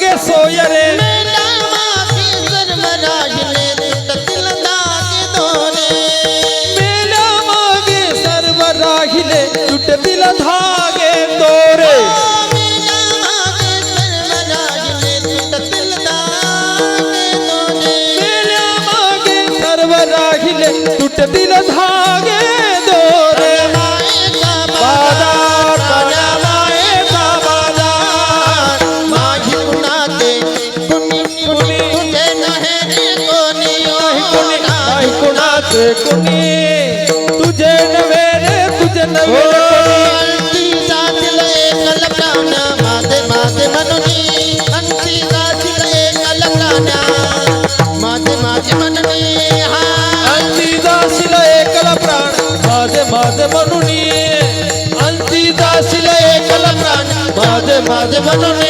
के सोयरे। सोय तुटतील धागे दोरे मागे सर्व राहिले तुटतील धागे कुणी तुझे नव्हे रे तुझे कोणी. अंती जातील एकल प्राण्या माझे माझे म्हणून अंती जातील एकल प्राण्या माझे माझे म्हणून हा। अंती जाशील एकल प्राण म्हणून अंती एकल म्हणून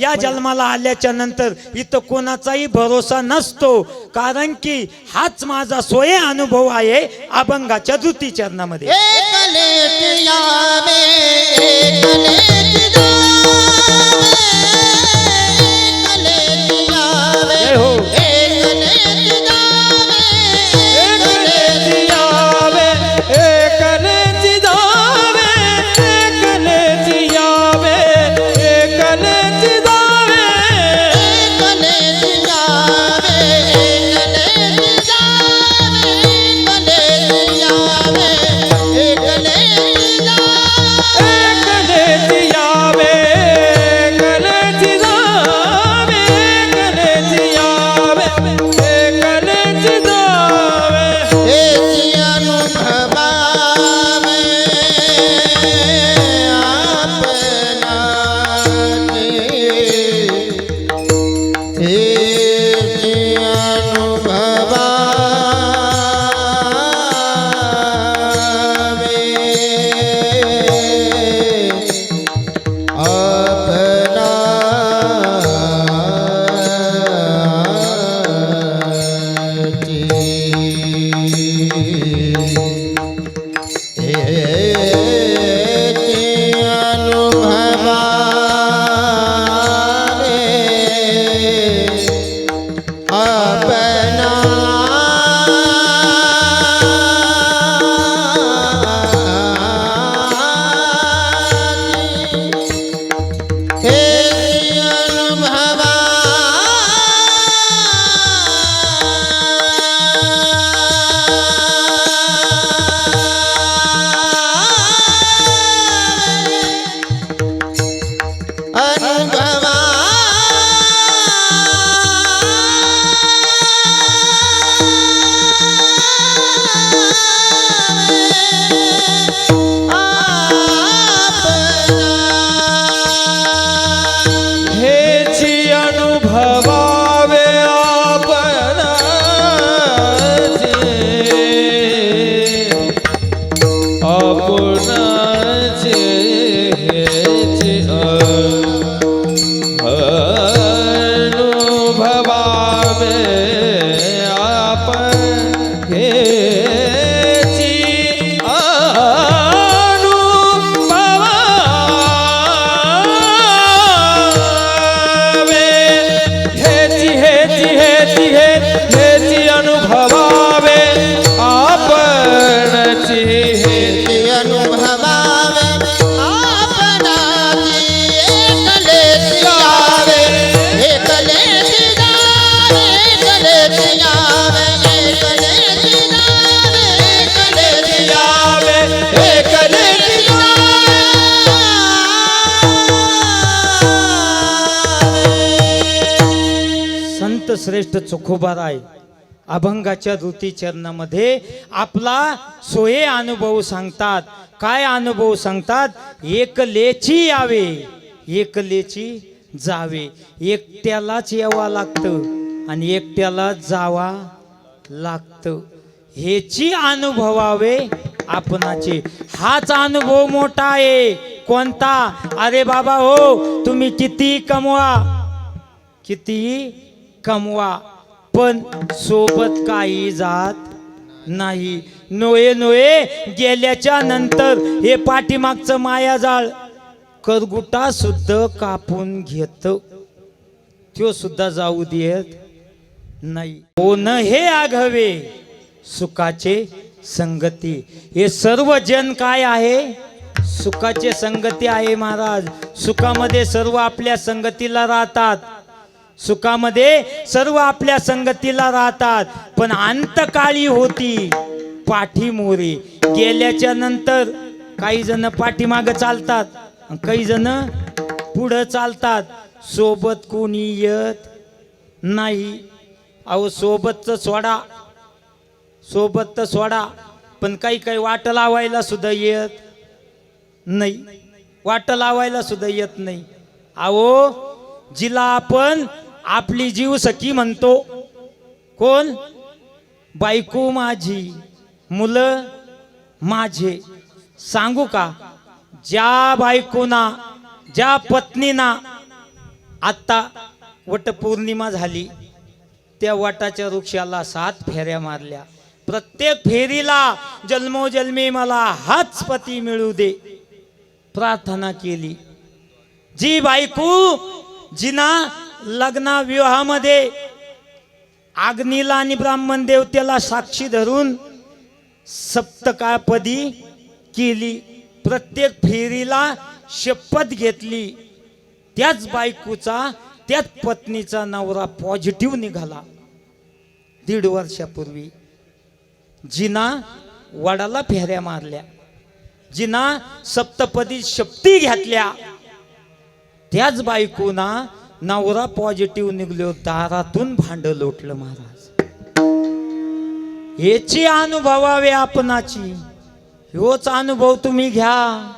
या जन्माला आल्याच्यानंतर इथं कोणाचाही भरोसा नसतो. कारण की हाच माझा सोय अनुभव आहे अभंगाच्या द्विती चरणामध्ये. संत श्रेष्ठ चोखोबार आहे अभंगाच्या ऋती चरणामध्ये आपला सोये अनुभव सांगतात. काय अनुभव सांगतात? एकलेची यावे एकलेची जावे. एकट्यालाच यावा लागतं आणि एकट्याला जावा लागतं. हेची अनुभवावे आपणाचे. हाच अनुभव मोठा आहे. कोणता? अरे बाबा हो तुम्ही किती कमवा कितीही कमवा पण सोबत काही जात नाही. नोये नोये गेल्याच्यानंतर हे पाठीमागचं मायाजाळ. करगुटा सुद्धा कापून घेत. तो सुद्धा जाऊ देत नाही. कोण हे आघवे? सुखाचे संगती. हे सर्व जन काय आहे? सुखाचे संगती आहे महाराज. सुखामध्ये सर्व आपल्या संगतीला राहतात. सुखामध्ये सर्व आपल्या संगतीला राहतात. पण अंतकाळी होती पाठीमोरी. गेल्याच्यानंतर काही जण पाठीमाग चालतात काही जण पुढं चालतात. सोबत कोणी येत नाही. अहो सोबतचं सोडा. सोबत तर सोडा. पण काही काही वाट लावायला सुद्धा येत नाही. वाट लावायला सुद्धा येत नाही. अहो जिला आपण आपली जीव सखी म्हणतो कोण? बायको माझी मुलं माझे. सांगू का? ज्या बायकोना ज्या पत्नीना आत्ता वटपौर्णिमा झाली त्या वटाच्या वृक्षाला सात फेऱ्या मारल्या. प्रत्येक फेरीला जन्मोजन्मी मला हाच पती मिळू दे. प्रार्थना केली. जी बायको जिना लग्ना विवाहामध्ये अग्नीला आणि ब्राह्मण देवतेला साक्षी धरून सप्तकापदी केली. प्रत्येक फेरीला शपथ घेतली. त्याच बायकोचा त्याच पत्नीचा नवरा पॉझिटिव्ह निघाला. दीड वर्षापूर्वी. जिना वडाला फेऱ्या मारल्या. जिना सप्तपदी शक्ती घेतल्या. त्याच बायकोना नवरा पॉझिटिव्ह निघलो दारातून भांड लोटलं महाराज. याची अनुभवावे आपणाची. होच अनुभव तुम्ही घ्या.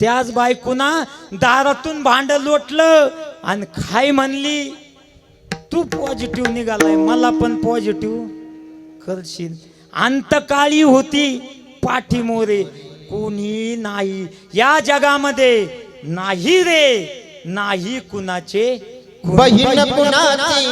त्याच बायकोना दारातून भांड लोटलं आणि खाय म्हणली तू पॉझिटिव्ह निघालाय मला पण पॉझिटिव्ह करशील. अंतकाळी होती पाठीमोरे. कोणी नाही या जगामध्ये नाही रे. नाही कुणाचे कोणी. बहीण कुणाची?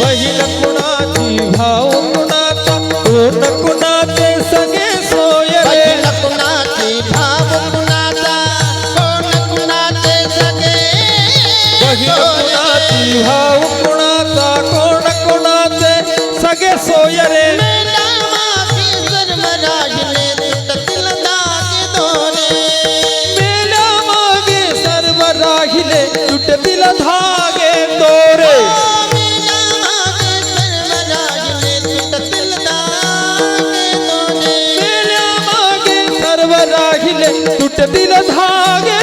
बहीण कुणाची? भाव कुणाचा? कोण कुणाचे सगळे सोय रे बहीण कुणाची? भाव कुणाचा? कोण कुणाचे सखे बहीण सोयरे. कुणाची भाव कुणाचा? कोण कुणाचे सगळे सोय रे सर्व दिल धागे दोरे मेला मागे सर्व राहिले तुटतील धागे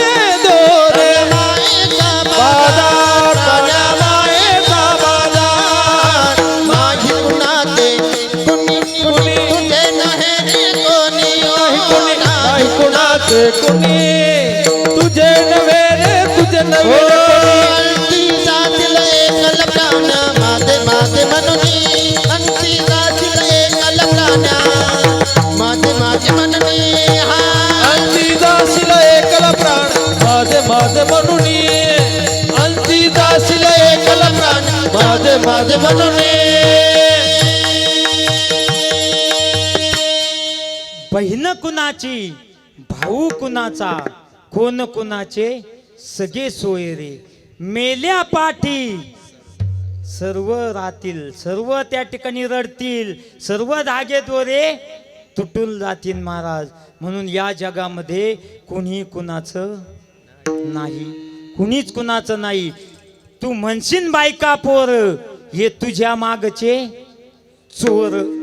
माझे म्हणून अंती दासीला एकला प्राण माझे माझे म्हणून. बहीण कुणाची भाऊ कुणाचा कोण कुणाचे सगळे सोयरे मेल्या पाठी सर्व राहतील सर्व त्या ठिकाणी रडतील सर्व धागे दोरे तुटून जातील महाराज. म्हणून या जगामध्ये कोणी कुणाचं नाही. कुणीच कुणाचं नाही. तू म्हणशील बायका पोर हे तुझ्या मागचे चोर.